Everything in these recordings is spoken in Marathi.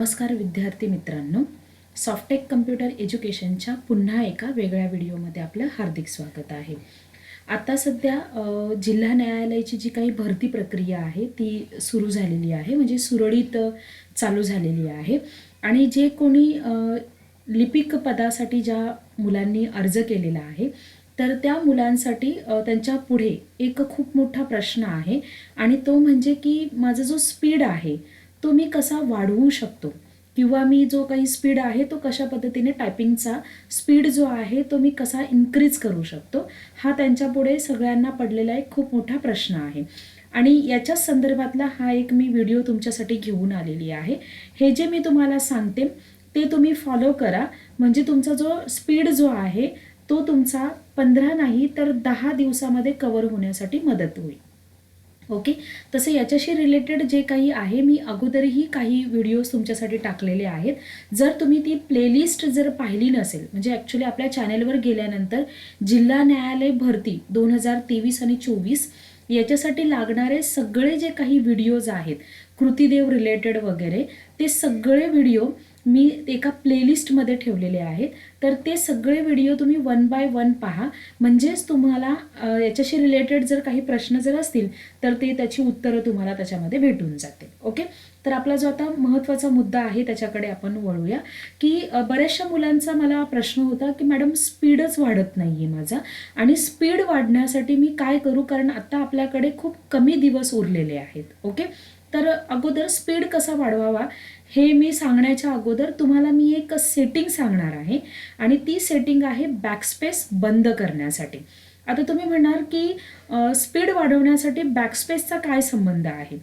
नमस्कार विद्यार्थी मित्रांनो. सॉफ्टेक कम्प्युटर एज्युकेशनच्या पुन्हा एका वेगळ्या व्हिडिओमध्ये आपलं हार्दिक स्वागत आहे. आता सध्या जिल्हा न्यायालयाची जी काही भरती प्रक्रिया आहे ती सुरू झालेली आहे. म्हणजे सुरळीत चालू झालेली आहे. आणि जे कोणी लिपिक पदासाठी ज्या मुलांनी अर्ज केलेला आहे तर त्या मुलांसाठी त्यांच्या पुढे एक खूप मोठा प्रश्न आहे. आणि तो म्हणजे की माझा जो स्पीड आहे तो मी कसा वाढवू शकतो? किंवा मी जो काही स्पीड आहे तो कशा पद्धतीने टायपिंगचा स्पीड जो आहे तो मी कसा इन्क्रीज करू शकतो? हा त्यांच्यापुढे सगळ्यांना पडलेला एक खूप मोठा प्रश्न आहे. आणि याच्याच संदर्भातला हा एक मी व्हिडिओ तुमच्यासाठी घेऊन आलेली आहे. हे जे मी तुम्हाला सांगते ते तुम्ही फॉलो करा. म्हणजे तुमचा जो स्पीड जो आहे तो तुमचा पंधरा नाही तर दहा दिवसामध्ये कवर होण्यासाठी मदत होईल. ओके तसं याच्याशी रिलेटेड जे काही आहे मी अगोदरही काही व्हिडिओज तुमच्यासाठी टाकलेले आहेत. जर तुम्ही ती प्लेलिस्ट जर पाहिली नसेल म्हणजे ॲक्च्युली आपल्या चॅनेलवर गेल्यानंतर जिल्हा न्यायालय भरती दोन हजार तेवीस आणि चोवीस याच्यासाठी लागणारे सगळे जे काही व्हिडिओज आहेत कृतीदेव रिलेटेड वगैरे ते सगळे व्हिडिओ मी एका प्लेलिस्टमध्ये ठेवलेले आहेत. तर ते सगळे व्हिडिओ तुम्ही वन बाय वन पहा. म्हणजेच तुम्हाला याच्याशी रिलेटेड जर काही प्रश्न जर असतील तर ते त्याची उत्तरं तुम्हाला त्याच्यामध्ये भेटून जातील. ओके तर आपला जो आता महत्त्वाचा मुद्दा आहे त्याच्याकडे आपण वळूया. की बऱ्याचशा मुलांचा मला प्रश्न होता की मॅडम स्पीडच वाढत नाही आहे माझा. आणि स्पीड वाढण्यासाठी मी काय करू? कारण आता आपल्याकडे खूप कमी दिवस उरलेले आहेत. ओके तर अगोदर स्पीड कसा वाढवावा? हे मी सांगण्याच्या अगोदर तुम्हाला मी एक सेटिंग सांगणार आहे आणि ती सेटिंग आहे बॅकस्पेस बंद करण्यासाठी. आता तुम्ही म्हणणार की स्पीड वाढवण्यासाठी बॅकस्पेसचा काय संबंध आहे?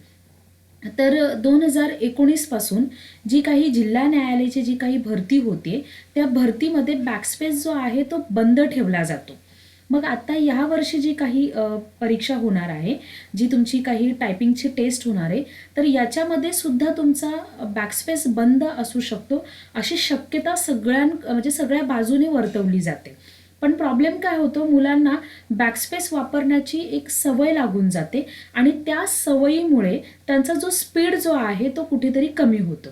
तर दोन हजार एकोणीसपासून जी काही जिल्हा न्यायालयाची जी काही भरती होते त्या भरतीमध्ये बॅकस्पेस जो आहे तो बंद ठेवला जातो. मग आता या वर्षी जी काही परीक्षा होणार आहे जी तुमची काही टायपिंगची टेस्ट होणार आहे तर याच्यामध्ये सुद्धा तुमचा बॅकस्पेस बंद असू शकतो. अशी शक्यता सगळ्यां म्हणजे सगळ्या बाजूने वर्तवली जाते. पण प्रॉब्लेम काय होतो? मुलांना बॅकस्पेस वापरण्याची एक सवय लागून जाते आणि त्या सवयीमुळे त्यांचा जो स्पीड जो आहे तो कुठेतरी कमी होतो.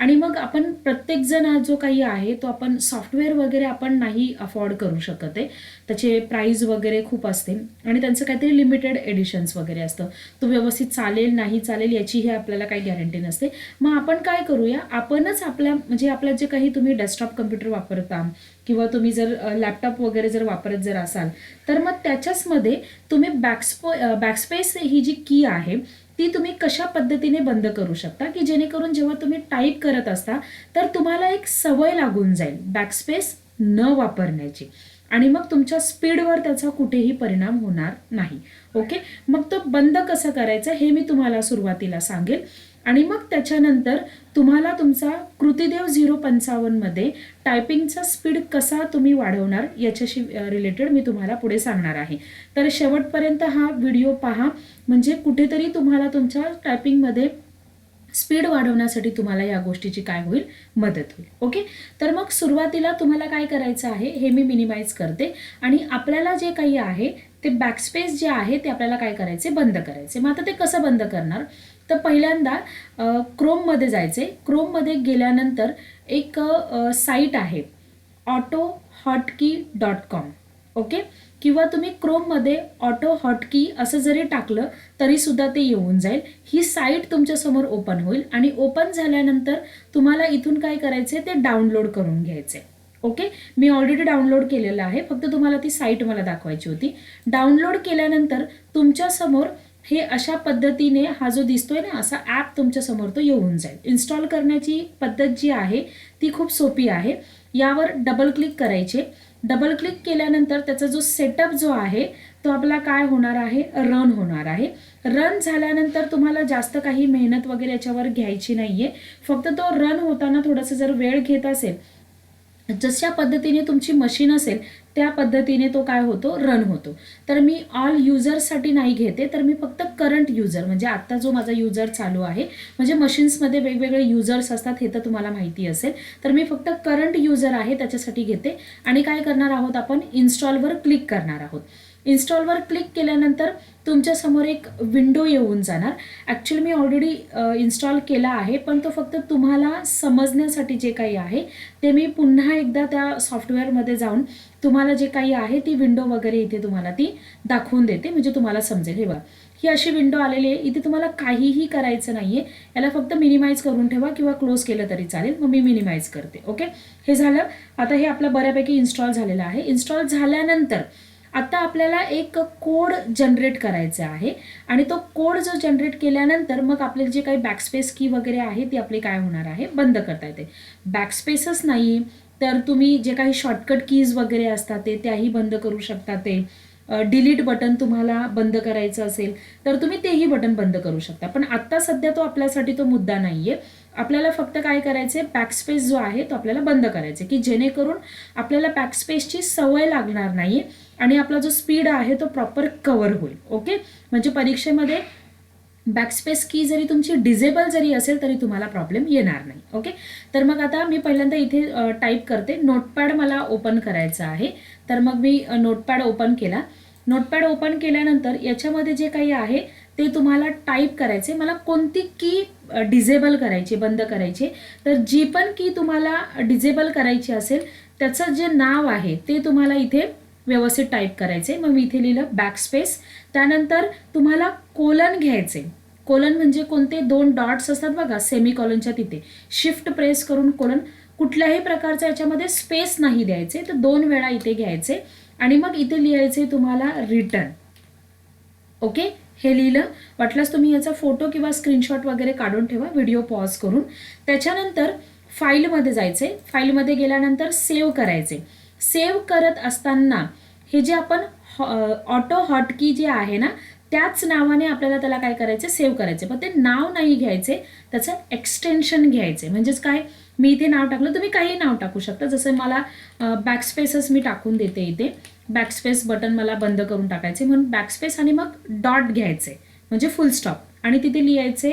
आणि मग आपण प्रत्येकजण हा जो काही आहे तो आपण सॉफ्टवेअर वगैरे आपण नाही अफोर्ड करू शकत आहे. त्याचे प्राईज वगैरे खूप असते आणि त्यांचं काहीतरी लिमिटेड एडिशन्स वगैरे असतं. तो व्यवस्थित चालेल नाही चालेल याचीही आपल्याला काही गॅरंटी नसते. मग आपण काय करूया? आपणच आपल्या म्हणजे आपल्या जे काही तुम्ही डेस्कटॉप कम्प्युटर वापरता किंवा तुम्ही जर लॅपटॉप वगैरे जर वापरत जर असाल तर मग त्याच्याचमध्ये तुम्ही बॅक्सपो बॅकस्पेस ही जी की आहे ती तुम्ही कशा पद्धतीने बंद करू शकता की जेणेकरून जेव्हा तुम्ही टाईप करत असता तर तुम्हाला एक सवय लागून जाईल बॅकस्पेस न वापरण्याची. आणि मग तुमच्या स्पीडवर त्याचा कुठेही परिणाम होणार नाही. ओके? मग तो बंद कसं करायचं हे मी तुम्हाला सुरुवातीला सांगेल. आणि मग त्याच्यानंतर तुम्हाला तुमचा कृतीदेव झिरो पंचावन्नमध्ये टायपिंगचा स्पीड कसा तुम्ही वाढवणार याच्याशी रिलेटेड मी तुम्हाला पुढे सांगणार आहे. तर शेवटपर्यंत हा व्हिडिओ पहा. म्हणजे कुठेतरी तुम्हाला तुमच्या टायपिंगमध्ये स्पीड वाढवण्यासाठी तुम्हाला या गोष्टीची काय होईल? मदत होईल. ओके तर मग सुरुवातीला तुम्हाला काय करायचं आहे? हे मी मिनिमाइज करते. आणि आपल्याला जे काही आहे ते बॅकस्पेस जे आहे ते आपल्याला काय करायचे? बंद करायचे. मग आता ते कसं बंद करणार? तर पहिल्यांदा क्रोममध्ये जायचे. क्रोममध्ये गेल्यानंतर एक साईट आहे. Auto hotkey dot com okay? किंवा तुम्ही क्रोममध्ये ऑटो हॉटकी असं जरी टाकलं तरीसुद्धा ते येऊन जाईल. ही साईट तुमच्यासमोर ओपन होईल आणि ओपन झाल्यानंतर तुम्हाला इथून काय करायचे ते डाउनलोड करून घ्यायचे ओके? मी ऑलरेडी डाउनलोड केलेलं आहे. फक्त तुम्हाला ती साईट मला दाखवायची होती. डाउनलोड केल्यानंतर तुमच्यासमोर हे अशा पद्धतीने हा जो दिसतोय ना असा ॲप तुमच्यासमोर तो येऊन जाईल. इन्स्टॉल करण्याची पद्धत जी आहे ती खूप सोपी आहे. यावर डबल क्लिक करायचे. डबल क्लिक केल्यानंतर त्याचा जो सेटअप जो आहे तो आपला काय होणार आहे? रन होणार आहे. रन झाल्यानंतर तुम्हाला जास्त काही मेहनत वगैरे याच्यावर घ्यायची नाहीये. फक्त तो रन होताना थोडंसं जर वेळ घेत असेल जशा पद्धतीने तुमची मशीन असेल त्या पद्धतीने तो काय होतो? रन होतो. तर मी ऑल युजर्ससाठी नाही घेते तर मी फक्त करंट युजर म्हणजे आत्ता जो माझा युजर चालू आहे म्हणजे मशीन्समध्ये वेगवेगळे युजर्स असतात हे तर तुम्हाला माहिती असेल तर मी फक्त करंट युजर आहे त्याच्यासाठी घेते. आणि काय करणार आहोत आपण? इन्स्टॉलवर क्लिक करणार आहोत. इन्स्टॉलवर क्लिक केल्यानंतर तुमच्यासमोर एक विंडो येऊन जाणार. ॲक्च्युली मी ऑलरेडी इन्स्टॉल केला आहे पण तो फक्त तुम्हाला समजण्यासाठी जे काही आहे ते मी पुन्हा एकदा त्या सॉफ्टवेअरमध्ये जाऊन तुम्हाला जे काही आहे ती विंडो वगैरे इथे तुम्हाला ती दाखवून देते म्हणजे तुम्हाला समजेल. हे बघा ही अशी विंडो आलेली आहे. इथे तुम्हाला काहीही करायचं नाही आहे याला फक्त मिनिमाइज करून ठेवा किंवा क्लोज केलं तरी चालेल. मग मी मिनिमाइज करते ओके हे झालं. आता हे आपलं बऱ्यापैकी इन्स्टॉल झालेलं आहे. इन्स्टॉल झाल्यानंतर आता आपल्याला एक कोड जनरेट करायचा आहे आणि तो कोड जो जनरेट केल्यानंतर मग आपले जे काही बॅकस्पेस की वगैरे आहे ती आपली काय होणार आहे? बंद करता येते. बॅकस्पेसच नाही तर तुम्ही जे काही शॉर्टकट कीज वगैरे असतात ते त्याही बंद करू शकता ते. डिलीट बटन तुम्हाला बंद करायचं असेल तर तुम्ही तेही बटन बंद करू शकता. पण आत्ता सध्या तो आपल्यासाठी तो मुद्दा नाही आहे आपल्याला फक्त काय करायचं आहे जो आहे तो आपल्याला बंद करायचा आहे की जेणेकरून आपल्याला पॅकस्पेसची सवय लागणार नाही आणि आपला जो स्पीड आहे तो प्रॉपर कवर होईल. ओके? म्हणजे परीक्षेमध्ये बॅकस्पेस की जरी तुमची डिझेबल जरी असेल तरी तुम्हाला प्रॉब्लेम येणार नाही. ओके? तर मग आता मी पहिल्यांदा इथे टाईप करते. नोटपॅड मला ओपन करायचं आहे. तर मग मी नोटपॅड ओपन केला. नोटपॅड ओपन केल्यानंतर याच्यामध्ये जे काही आहे ते तुम्हाला टाईप करायचे मला कोणती की डिझेबल करायचे बंद करायचे. तर जी पण की तुम्हाला डिझेबल करायची असेल त्याचं जे नाव आहे ते तुम्हाला इथे व्यवस्थित टाईप करायचे मग मी इथे लिहिलं बॅकस्पेस त्यानंतर तुम्हाला कोलन घ्यायचे कोलन म्हणजे कोणते? दोन डॉट्स असतात बघा सेमी कॉलनच्या तिथे. शिफ्ट प्रेस करून कोलन कुठल्याही प्रकारचा याच्यामध्ये स्पेस नाही द्यायचे तर दोन वेळा इथे घ्यायचे आणि मग इथे लिहायचे तुम्हाला रिटर्न ओके हे लिहिलं. वाटल्यास तुम्ही याचा फोटो किंवा स्क्रीनशॉट वगैरे काढून ठेवा व्हिडिओ पॉज करून. त्याच्यानंतर फाईलमध्ये जायचे. फाईलमध्ये गेल्यानंतर सेव्ह करायचे. सेव्ह करत असताना हे जे आपण ऑटो हॉटकी जे आहे ना त्याच नावाने आपल्याला त्याला काय करायचं? सेव्ह करायचे. पण ते नाव नाही घ्यायचे. त्याचं एक्सटेन्शन घ्यायचे. म्हणजेच काय? मी इथे नाव टाकलं. तुम्ही काही नाव टाकू शकता. जसं मला बॅकस्पेसच मी टाकून देते इथे. बॅकस्पेस बटन मला बंद करून टाकायचे. म्हणून बॅकस्पेस आणि मग डॉट घ्यायचे. म्हणजे फुल स्टॉप आणि तिथे लिहायचे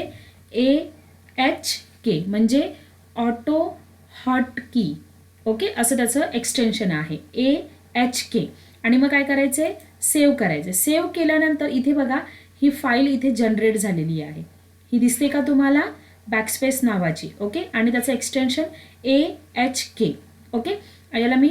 ए एच के म्हणजे ऑटो हॉट की ओके असं त्याचं एक्सटेन्शन आहे. ए एच के आणि मग काय करायचे? सेव्ह करायचे. सेव्ह केल्यानंतर इथे बघा ही फाईल इथे जनरेट झालेली आहे. ही दिसते का तुम्हाला? बॅकस्पेस नावाची. ओके आणि त्याचं extension A H K okay याला मी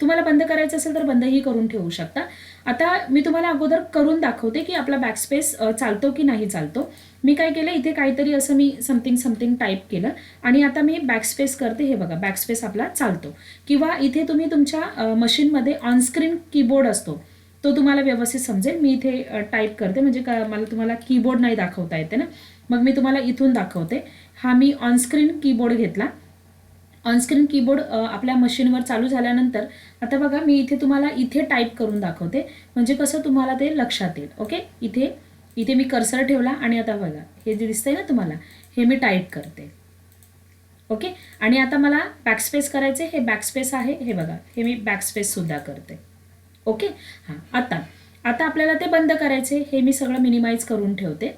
तुम्हाला बंद करायचं असेल तर बंदही करून ठेवू शकता. आता मी तुम्हाला अगोदर करून दाखवते की आपला बॅकस्पेस चालतो की नाही चालतो. मी काय केलं इथे काहीतरी असं मी समथिंग समथिंग टाईप केलं आणि आता मी बॅकस्पेस करते. हे बघा बॅकस्पेस आपला चालतो. किंवा इथे तुम्ही तुमच्या मशीनमध्ये ऑनस्क्रीन कीबोर्ड असतो तो तुम्हाला व्यवस्थित समजेल. मी इथे टाईप करते म्हणजे का मला तुम्हाला कीबोर्ड नाही दाखवता येते ना. मग मी तुम्हाला इथून दाखवते. हा मी ऑनस्क्रीन कीबोर्ड घेतला. ऑनस्क्रीन कीबोर्ड आपल्या मशीनवर चालू झाल्यानंतर आता बघा मी इथे तुम्हाला इथे टाईप करून दाखवते. म्हणजे कसं तुम्हाला ते लक्षात येईल ओके इथे इथे मी कर्सर ठेवला आणि आता बघा हे जे दिसतंय ना तुम्हाला हे मी टाईप करते. ओके आणि आता मला बॅकस्पेस करायचे हे बॅकस्पेस आहे हे बघा हे मी बॅकस्पेससुद्धा करते. ओके हां आता आता आपल्याला ते बंद करायचे हे मी सगळं मिनिमाइज करून ठेवते.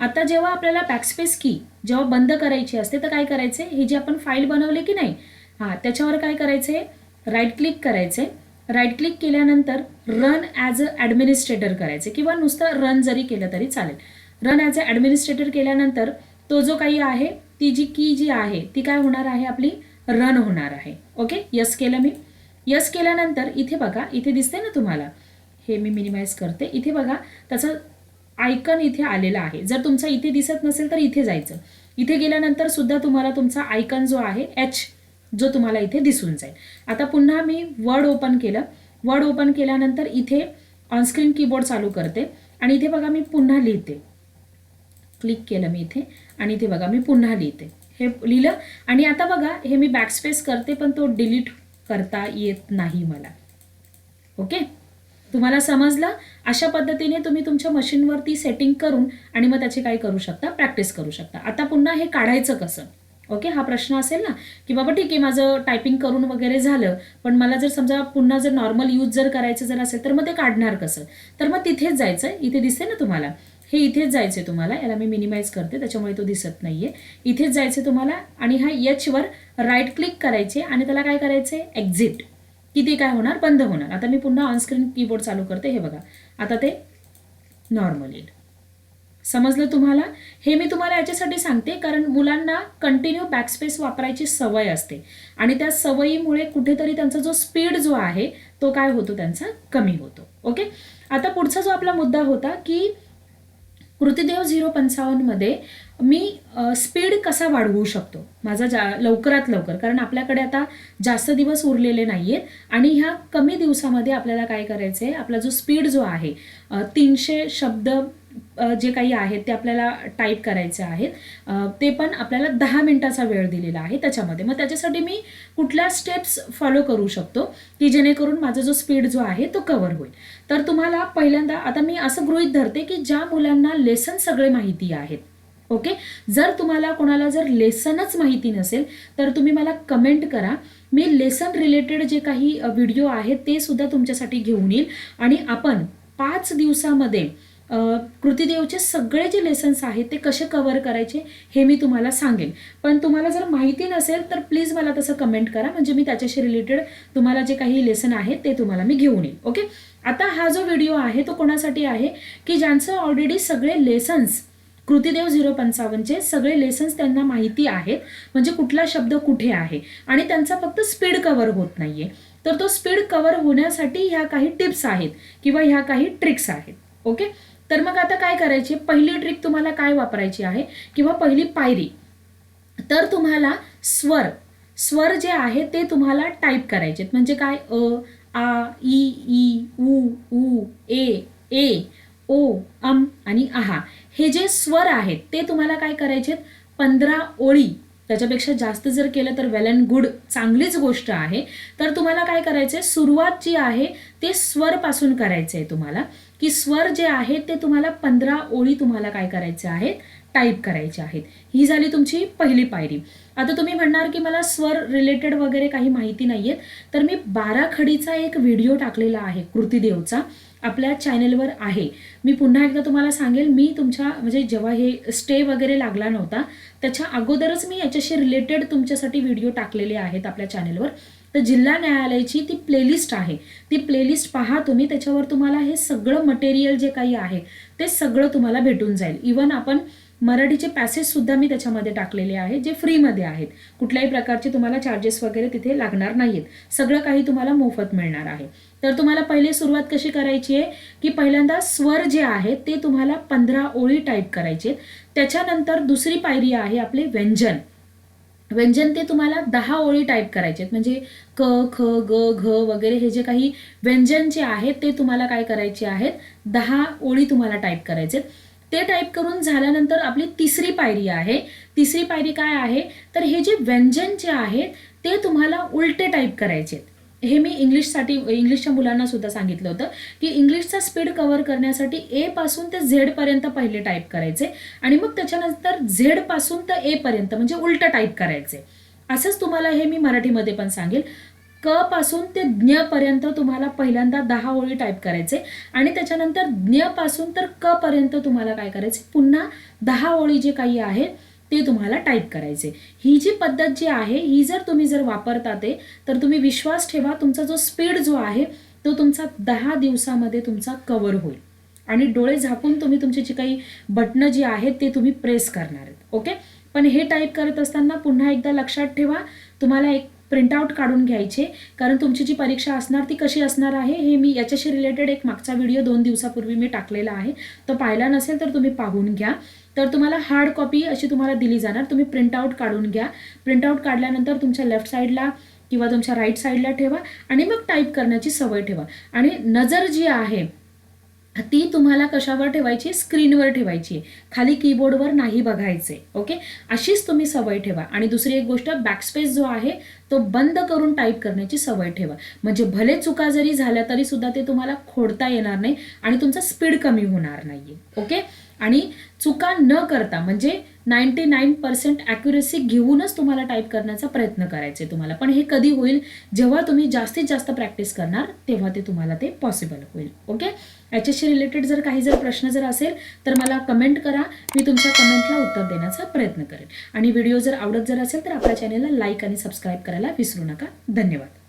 आता जेव्हा आपल्याला बॅकस्पेस की जेव्हा बंद करायची असते तर काय करायचे? हे जे आपण फाईल बनवले की नाही हां त्याच्यावर काय करायचे? राईट क्लिक करायचे. राईट क्लिक केल्यानंतर रन ॲज अ ॲडमिनिस्ट्रेटर करायचे. किंवा नुसतं रन जरी केलं तरी चालेल. रन ॲज अ ॲडमिनिस्ट्रेटर केल्यानंतर तो जो काही आहे ती जी की जी आहे ती काय होणार आहे आपली? रन होणार आहे. ओके यस केलं मी. यस केल्यानंतर इथे बघा इथे दिसते ना तुम्हाला? हे मी मिनिमाइज करते. इथे बघा त्याचं आयकन इथे आलेला आहे. जर तुमचा इथे दिसत नसेल तर इथे जायचं. इथे गेल्यानंतर सुद्धा तुम्हाला तुमचा आयकन जो आहे एच जो तुम्हाला इथे दिसून जाईल. आता पुन्हा मी वर्ड ओपन केलं. वर्ड ओपन केल्यानंतर इथे ऑनस्क्रीन कीबोर्ड चालू करते. आणि इथे बघा मी पुन्हा लिहिते. क्लिक केलं मी इथे. आणि इथे बघा मी पुन्हा लिहिते. हे लिहिलं. आणि आता बघा हे मी बॅकस्पेस करते पण तो डिलीट करता येत नाही मला. ओके तुम्हाला समजलं? अशा पद्धतीने तुम्ही तुमच्या मशीनवरती सेटिंग करून आणि मग त्याची काय करू शकता प्रॅक्टिस करू शकता. आता पुन्हा हे काढायचं कसं? ओके हा प्रश्न असेल ना? की बाबा ठीक आहे माझं टायपिंग करून वगैरे झालं पण मला जर समजा पुन्हा जर नॉर्मल यूज जर करायचं जर असेल तर मग ते काढणार कसं? तर मग तिथेच जायचं इथे दिसते ना तुम्हाला? हे इथेच जायचे तुम्हाला. याला मी मिनिमाइज करते त्याच्यामुळे तो दिसत नाहीये. इथेच जायचं तुम्हाला आणि हा यचवर राईट क्लिक करायचे आणि त्याला काय करायचे एक्झिट की ते काय होणार? बंद होणार. आता मी पुन्हा ऑनस्क्रीन कीबोर्ड चालू करते. हे बघा. आता ते नॉर्मल येईल. समजलं तुम्हाला? हे मी तुम्हाला याच्यासाठी सांगते कारण मुलांना कंटिन्यू बॅकस्पेस वापरायची सवय असते. आणि त्या सवयीमुळे कुठेतरी त्यांचा जो स्पीड जो आहे तो काय होतो? त्यांचा कमी होतो. ओके आता पुढचा जो आपला मुद्दा होता की कृतिदेव झिरो पंचावन्नमध्ये मी स्पीड कसा वाढवू शकतो? माझा जा लवकरात लवकर. कारण आपल्याकडे आता जास्त दिवस उरलेले नाही आहेत आणि ह्या कमी दिवसामध्ये आपल्याला काय करायचं आहे आपला जो स्पीड जो आहे तीनशे शब्द जे काही आहेत ते आपल्याला टाईप करायचे आहेत. ते पण आपल्याला दहा मिनिटाचा वेळ दिलेला आहे त्याच्यामध्ये. मग त्याच्यासाठी मी कुठल्या स्टेप्स फॉलो करू शकतो की जेणेकरून माझा जो स्पीड जो आहे तो कवर होईल. तर तुम्हाला पहिल्यांदा आता मी असं गृहीत धरते की ज्या मुलांना लेसन सगळे माहिती आहेत ओके जर तुम्हाला कोणाला जर लेसनच माहिती नसेल तर तुम्ही मला कमेंट करा. मी लेसन रिलेटेड जे काही व्हिडिओ आहेत ते सुद्धा तुमच्यासाठी घेऊन येईल. आणि आपण पाच दिवसामध्ये कृतिदेवचे सगळे जे लेसन्स आहेत ते कसे कव्हर करायचे हे मी तुम्हाला सांगेन. पण तुम्हाला जर माहिती नसेल तर प्लीज मला तसं कमेंट करा. म्हणजे मी त्याच्याशी रिलेटेड तुम्हाला जे काही लेसन आहेत ते तुम्हाला मी घेऊन येईन. ओके आता हा जो व्हिडिओ आहे तो कोणासाठी आहे? की ज्यांचं ऑलरेडी सगळे लेसन्स कृतिदेव झिरो पंचावन्नचे सगळे लेसन्स त्यांना माहिती आहेत. म्हणजे कुठला शब्द कुठे आहे? आणि त्यांचा फक्त स्पीड कव्हर होत नाहीये. तर तो स्पीड कव्हर होण्यासाठी ह्या काही टिप्स आहेत किंवा ह्या काही ट्रिक्स आहेत. ओके तर मग आता काय करायचे? पहिली ट्रिक तुम्हाला काय वापरायची आहे? किंवा पहिली पायरी. तर तुम्हाला स्वर. स्वर जे आहे ते तुम्हाला टाईप करायचे. म्हणजे काय? अ आ ई ई उ ऊ ए ए ओ अम आणि आहा. हे जे स्वर आहेत ते तुम्हाला काय करायचे पंधरा ओळी. त्याच्यापेक्षा जास्त जर केलं तर वेल अँड गुड चांगलीच गोष्ट आहे. तर तुम्हाला काय करायचं आहे सुरुवात जी आहे ते स्वरपासून करायचं आहे तुम्हाला. की स्वर जे आहेत ते तुम्हाला पंधरा ओळी तुम्हाला काय करायचे आहेत? टाईप करायचे आहेत. ही झाली तुमची पहिली पायरी. आता तुम्ही म्हणणार की मला स्वर रिलेटेड वगैरे काही माहिती नाही आहेत तर मी बारा खडीचा एक व्हिडिओ टाकलेला आहे कृतीदेवचा आपल्या चॅनेलवर आहे. मी पुन्हा एकदा तुम्हाला सांगेल मी तुमच्या म्हणजे जेव्हा हे स्टे वगैरे लागला नव्हता त्याच्या अगोदरच मी याच्याशी रिलेटेड तुमच्यासाठी व्हिडिओ टाकलेले आहेत आपल्या चॅनेलवर. तर जिल्हा न्यायालयाची ती प्लेलिस्ट आहे. ती प्लेलिस्ट पहा तुम्ही त्याच्यावर तुम्हाला हे सगळं मटेरियल जे काही आहे ते सगळं तुम्हाला भेटून जाईल. इवन आपण मराठीचे पॅसेज सुद्धा मी त्याच्यामध्ये टाकलेले आहे जे फ्रीमध्ये आहेत. कुठल्याही प्रकारचे तुम्हाला चार्जेस वगैरे तिथे लागणार नाहीत. सगळं काही तुम्हाला मोफत मिळणार आहे. तर तुम्हाला पहिले सुरुवात कशी करायची आहे की पहिल्यांदा स्वर जे आहेत ते तुम्हाला पंधरा ओळी टाईप करायचे त्याच्यानंतर दुसरी पायरी आहे आपले व्यंजन. व्यंजन ते तुम्हाला दहा ओळी टाईप करायचे आहेत म्हणजे क ख ग घ वगैरे हे जे काही व्यंजन जे आहेत ते तुम्हाला काय करायचे आहेत? दहा ओळी तुम्हाला टाईप करायचे आहेत ते टाईप करून झाल्यानंतर आपली तिसरी पायरी आहे. तिसरी पायरी काय आहे? तर हे जे व्यंजन जे आहेत ते तुम्हाला उलटे टाईप करायचे आहेत हे मी इंग्लिशसाठी इंग्लिशच्या मुलांना सुद्धा सांगितलं होतं की इंग्लिशचा स्पीड कव्हर करण्यासाठी ए पासून ते झेड पर्यंत पहिले टाईप करायचे आणि मग त्याच्यानंतर झेडपासून तर ए पर्यंत म्हणजे उलट टाईप करायचे. असंच तुम्हाला हे मी मराठीमध्ये पण सांगेल. क पासून ते ज्ञ पर्यंत तुम्हाला पहिल्यांदा दहा ओळी टाईप करायचे आणि त्याच्यानंतर ज्ञपासून तर क पर्यंत तुम्हाला काय करायचे? पुन्हा दहा ओळी जे काही आहेत ते तुम्हाला टाईप करायचे. ही जी पद्धत जी आहे ही जर तुम्ही जर वापरता ते तर तुम्ही विश्वास ठेवा तुमचा जो स्पीड जो आहे तो तुमचा दहा दिवसामध्ये तुमचा कवर होईल. आणि डोळे झाकून तुम्ही तुमची जी काही बटणं जी आहेत ते तुम्ही प्रेस करणार आहेत. ओके पण हे टाईप करत असताना पुन्हा एकदा लक्षात ठेवा तुम्हाला एक प्रिंटआउट काढून घ्यायचे. कारण तुमची जी परीक्षा असणार ती कशी असणार आहे हे मी याच्याशी रिलेटेड एक मागचा व्हिडिओ दोन दिवसापूर्वी मी टाकलेला आहे. तो पाहिला नसेल तर तुम्ही पाहून घ्या. तर तुम्हाला हार्ड कॉपी अशी तुम्हाला दिली जाणार. तुम्ही प्रिंटआउट काढून घ्या. प्रिंटआउट काढल्यानंतर तुमच्या लेफ्ट साईडला किंवा तुमच्या राईट साईडला ठेवा आणि मग टाईप करण्याची सवय ठेवा. आणि नजर जी आहे ती तुम्हाला कशावर ठेवायची? स्क्रीनवर ठेवायची. आहे खाली कीबोर्डवर नाही बघायचे. ओके अशीच तुम्ही सवय ठेवा. आणि दुसरी एक गोष्ट बॅकस्पेस जो आहे तो बंद करून टाईप करण्याची सवय ठेवा. म्हणजे भले चुका जरी झाल्या तरी सुद्धा ते तुम्हाला खोडता येणार नाही आणि तुमचा स्पीड कमी होणार नाहीये. ओके आणि चुका न करता म्हणजे नाईन्टी नाईन पर्सेंट ॲक्युरेसी घेऊनच तुम्हाला टाईप करण्याचा प्रयत्न करायचे तुम्हाला. पण हे कधी होईल? जेव्हा तुम्ही जास्तीत जास्त प्रॅक्टिस करणार तेव्हा ते तुम्हाला ते पॉसिबल होईल. ओके याच्याशी रिलेटेड जर काही जर प्रश्न जर असेल तर मला कमेंट करा. मी तुमच्या कमेंटला उत्तर देण्याचा प्रयत्न करेन. आणि व्हिडिओ जर आवडत जर असेल तर आपल्या चॅनेलला लाईक आणि सबस्क्राईब करायला विसरू नका. धन्यवाद.